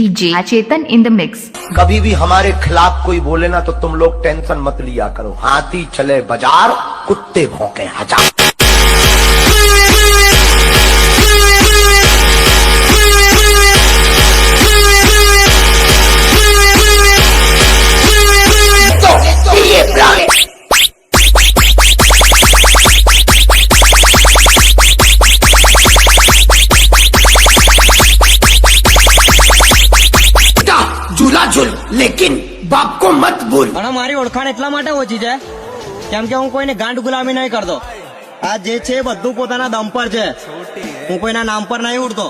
DJ Chetan in the mix. कभी भी हमारे खिलाफ कोई बोले ना तो तुम लोग टेंशन मत लिया करो हाथी चले बाजार कुत्ते भौंके हजार બાપ કો મત ભૂલ પણ મારી ઓળખાણ એટલા માટે ઓછી છે કેમ કે હું કોઈને ગાંઠ ગુલામી નહીં કરતો. આ જે છે બધું પોતાના દમ પર છે. હું કોઈના નામ પર નહીં ઉડતો.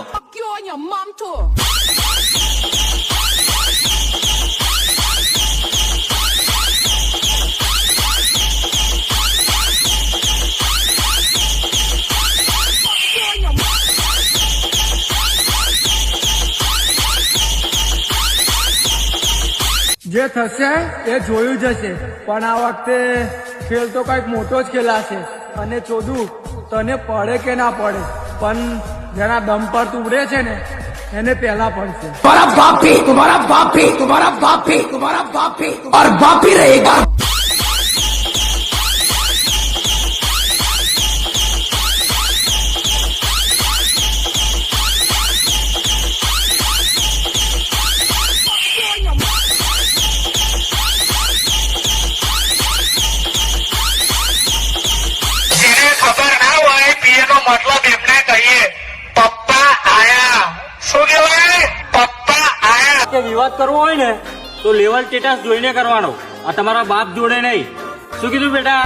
જે થશે એ જોયું જશે. પણ આ વખતે ખેલ તો કંઈક મોટો જ ખેલાશે અને ચોદું, તને પડે કે ના પડે? પણ જેના દમ પર તુંબડે છે ને, એને પહેલા પડશે. તમારા બાપી તમારા બાપી તમારા બાપી તમારા બાપી ઓર બાપી રહેગા. મતલબ એમને કહીએ, પપ્પા આયા. શું કહેવાય? પપ્પા આયા. કે વિવાદ કરવો હોય ને, તો લેવલ સ્ટેટસ જોઈને કરવાનો. આ તમારા બાપ જોડે નહીં. શું કીધું બેટા?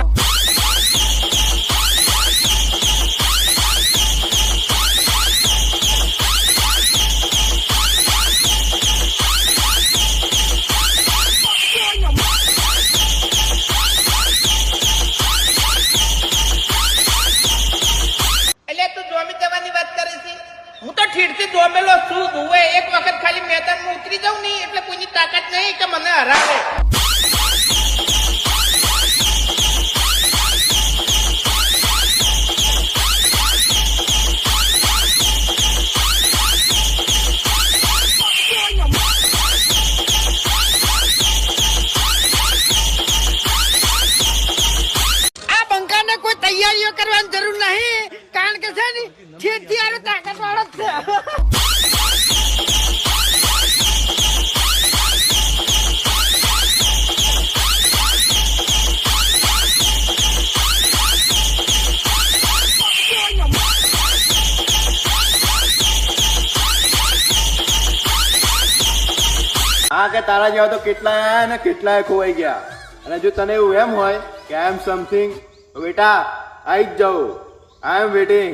ખાલી મેદાનમાં ઉતરી જાઉં નહીં, એટલે કોઈની તાકાત નહીં કે મને હરાવે. તૈયારીઓ કરવાની જરૂર નહીં, કારણ કે છે ને, ઠીરથી આનો તાકાત વાળો જ છે. કે તારા જેવા તો કેટલાય આયા ને કેટલાય ખોવાઈ ગયા. અને જો તને એવું એમ હોય કે આઈ એમ સમથિંગ બેટા, આઈ જ જાઉં. આઈ એમ વેટિંગ